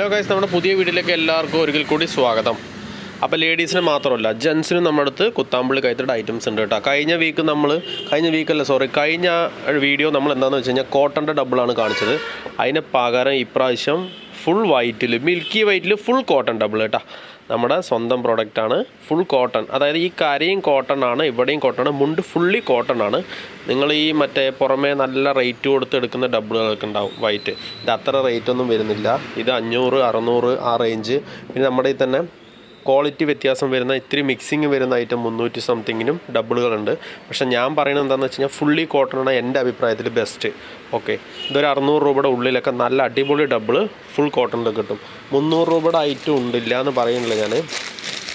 Hello guys നമ്മുടെ പുതിയ വീട്ടിലേക്ക് എല്ലാവർക്കും ഒരിക്കൽ കൂടി സ്വാഗതം. അപ്പോൾ ലേഡീസിന് മാത്രമല്ല ജെൻസിനും നമ്മുടെ അടുത്ത് കുത്താമ്പള്ളി കൈത്തയുടെ ഐറ്റംസ് ഉണ്ട് കേട്ടോ. കഴിഞ്ഞ വീക്ക് നമ്മൾ കഴിഞ്ഞ വീക്കല്ല സോറി കഴിഞ്ഞ വീഡിയോ നമ്മൾ എന്താണെന്ന് വെച്ച് കഴിഞ്ഞാൽ കോട്ടന്റെ ഡബിളാണ് കാണിച്ചത്. അതിന് പകരം ഇപ്രാവശ്യം ഫുൾ വൈറ്റിൽ മിൽക്കി വൈറ്റിൽ ഫുൾ കോട്ടൺ ഡബിൾ കേട്ടോ. നമ്മുടെ സ്വന്തം പ്രോഡക്റ്റാണ് ഫുൾ കോട്ടൺ അതായത് ഈ കരയും കോട്ടൺ ആണ് ഇവിടെയും കോട്ടൺ ആണ്. മുണ്ട് ഫുള്ളി കോട്ടൺ ആണ്. നിങ്ങൾ ഈ മറ്റേ പുറമേ നല്ല റേറ്റ് കൊടുത്ത് എടുക്കുന്ന ഡബിളുകളൊക്കെ ഉണ്ടാവും വൈറ്റ് ഇത് അത്ര റേറ്റ് ഒന്നും വരുന്നില്ല. ഇത് അഞ്ഞൂറ് അറുന്നൂറ് ആ റേഞ്ച് പിന്നെ നമ്മുടെ ഈ തന്നെ ക്വാളിറ്റി വ്യത്യാസം വരുന്ന ഇത്തിരി മിക്സിങ് വരുന്ന ഐറ്റം മുന്നൂറ്റി സംതിങ്ങിനും ഡബിളുകളുണ്ട് പക്ഷേ ഞാൻ പറയുന്നത് എന്താണെന്ന് വെച്ച് കഴിഞ്ഞാൽ ഫുള്ളി കോട്ടണാണ് എന്റെ അഭിപ്രായത്തിൽ ബെസ്റ്റ് ഓക്കെ ഇതൊരു അറുന്നൂറ് രൂപയുടെ ഉള്ളിലൊക്കെ നല്ല അടിപൊളി ഡബിൾ ഫുൾ കോട്ടണിൽ കിട്ടും. മുന്നൂറ് രൂപയുടെ ഐറ്റം ഉണ്ടില്ല എന്ന് പറയുന്നില്ല ഞാൻ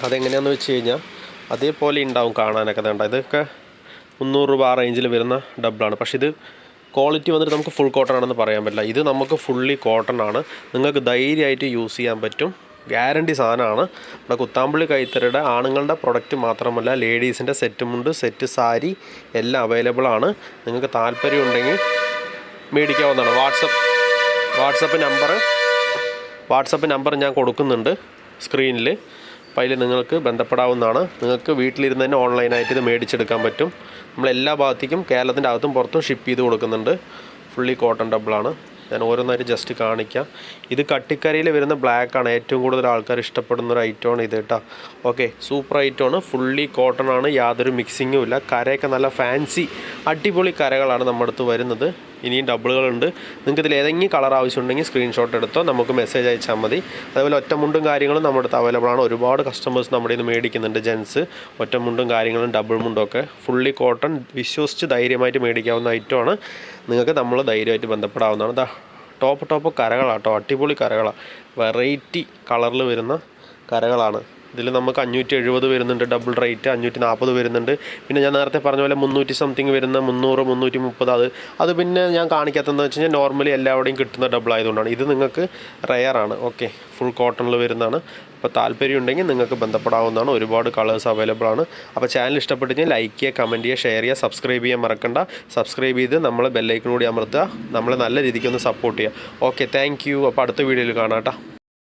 അതെങ്ങനെയാണെന്ന് വെച്ച് കഴിഞ്ഞാൽ അതേപോലെ ഉണ്ടാവും കാണാനൊക്കെ. വേണ്ട ഇതൊക്കെ മുന്നൂറ് രൂപ ആ റേഞ്ചിൽ വരുന്ന ഡബിളാണ് പക്ഷേ ഇത് ക്വാളിറ്റി വന്നിട്ട് നമുക്ക് ഫുൾ കോട്ടൺ ആണെന്ന് പറയാൻ പറ്റില്ല. ഇത് നമുക്ക് ഫുള്ളി കോട്ടൺ ആണ്. നിങ്ങൾക്ക് ധൈര്യമായിട്ട് യൂസ് ചെയ്യാൻ പറ്റും. ഗ്യാരണ്ടി സാധനമാണ്. നമ്മുടെ കുത്താമ്പള്ളി കൈത്തറിയുടെ ആണുങ്ങളുടെ പ്രൊഡക്റ്റ് മാത്രമല്ല ലേഡീസിന്റെ സെറ്റുമുണ്ട് സെറ്റ് സാരി എല്ലാം അവൈലബിൾ ആണ്. നിങ്ങൾക്ക് താല്പര്യം ഉണ്ടെങ്കിൽ മേടിക്കാവുന്നതാണ്. WhatsApp WhatsApp number WhatsApp number ഞാൻ കൊടുക്കുന്നുണ്ട് സ്ക്രീനിൽ അപ്പോൾ അതിൽ നിങ്ങൾക്ക് ബന്ധപ്പെടാവുന്നതാണ്. നിങ്ങൾക്ക് വീട്ടിലിരുന്ന് തന്നെ ഓൺലൈനായിട്ട് ഇത് മേടിച്ചെടുക്കാൻ പറ്റും. നമ്മൾ എല്ലാ ഭാഗത്തേക്കും കേരളത്തിന്റെ അകത്തും പുറത്തും ഷിപ്പ് ചെയ്ത് കൊടുക്കുന്നുണ്ട്. ഫുള്ളി കോട്ടൺ ഡബിളാണ് ഞാൻ ഓരോന്നായിട്ട് ജസ്റ്റ് കാണിക്കാം. ഇത് കട്ടിക്കരയിൽ വരുന്ന ബ്ലാക്കാണ് ഏറ്റവും കൂടുതൽ ആൾക്കാർ ഇഷ്ടപ്പെടുന്ന ഒരു ഐറ്റമാണ് ഇത് കേട്ടോ. ഓക്കെ സൂപ്പർ ഐറ്റമാണ് ഫുള്ളി കോട്ടൺ ആണ്. യാതൊരു മിക്സിങ്ങും ഇല്ല. കരയൊക്കെ നല്ല ഫാൻസി അടിപൊളി കരകളാണ് നമ്മുടെ അടുത്ത് വരുന്നത്. ഇനിയും ഡബിളുകളുണ്ട് നിങ്ങൾക്ക് ഇതിൽ ഏതെങ്കിലും കളർ ആവശ്യമുണ്ടെങ്കിൽ സ്ക്രീൻഷോട്ട് എടുത്തോ. നമുക്ക് മെസ്സേജ് അയച്ചാൽ മതി. അതുപോലെ ഒറ്റമുണ്ടും കാര്യങ്ങളും നമ്മുടെ അടുത്ത് അവൈലബിൾ ആണ്. ഒരുപാട് കസ്റ്റമേഴ്സ് നമ്മുടെ നിന്ന് മേടിക്കുന്നുണ്ട് ജെൻസ് ഒറ്റമുണ്ടും കാര്യങ്ങളും ഡബിൾ മുണ്ടും ഒക്കെ. ഫുള്ളി കോട്ടൺ വിശ്വസിച്ച് ധൈര്യമായിട്ട് മേടിക്കാവുന്ന ഐറ്റമാണ് നിങ്ങൾക്ക് നമ്മൾ ധൈര്യമായിട്ട് ബന്ധപ്പെടാവുന്നതാണ്. ദാ ടോപ്പ് ടോപ്പ് കരകളാട്ടോ അടിപൊളി കരകളാണ് വെറൈറ്റി കളറിൽ വരുന്ന കരകളാണ്. ഇതിൽ നമുക്ക് അഞ്ഞൂറ്റി എഴുപത് വരുന്നുണ്ട് ഡബിൾ റേറ്റ് അഞ്ഞൂറ്റി നാൽപ്പത് വരുന്നുണ്ട്. പിന്നെ ഞാൻ നേരത്തെ പറഞ്ഞ പോലെ മുന്നൂറ്റി സംതിങ് വരുന്ന മുന്നൂറ് മുന്നൂറ്റി മുപ്പത് അത് അത് പിന്നെ ഞാൻ കാണിക്കാത്തതെന്ന് വെച്ച് കഴിഞ്ഞാൽ നോർമലി എല്ലാവിടെയും കിട്ടുന്ന ഡബിൾ ആയതുകൊണ്ടാണ്. ഇത് നിങ്ങൾക്ക് റെയറാണ് ഓക്കെ ഫുൾ കോട്ടണിൽ വരുന്നതാണ്. അപ്പോൾ താല്പര്യം ഉണ്ടെങ്കിൽ നിങ്ങൾക്ക് ബന്ധപ്പെടാവുന്നതാണ്. ഒരുപാട് കളേഴ്സ് അവൈലബിൾ ആണ്. അപ്പോൾ ചാനൽ ഇഷ്ടപ്പെട്ട് കഴിഞ്ഞാൽ ലൈക്ക് ചെയ്യുക കമന്റ് ചെയ്യുക ഷെയർ ചെയ്യുക സബ്സ്ക്രൈബ് ചെയ്യാൻ മറക്കണ്ട. സബ്സ്ക്രൈബ് ചെയ്ത് നമ്മളെ ബെല്ലൈക്കൻ കൂടി അമർത്തുക. നമ്മളെ നല്ല രീതിക്ക് ഒന്ന് സപ്പോർട്ട് ചെയ്യുക. ഓക്കെ താങ്ക് യു അപ്പോൾ അടുത്ത വീഡിയോയിൽ കാണാം കേട്ടോ.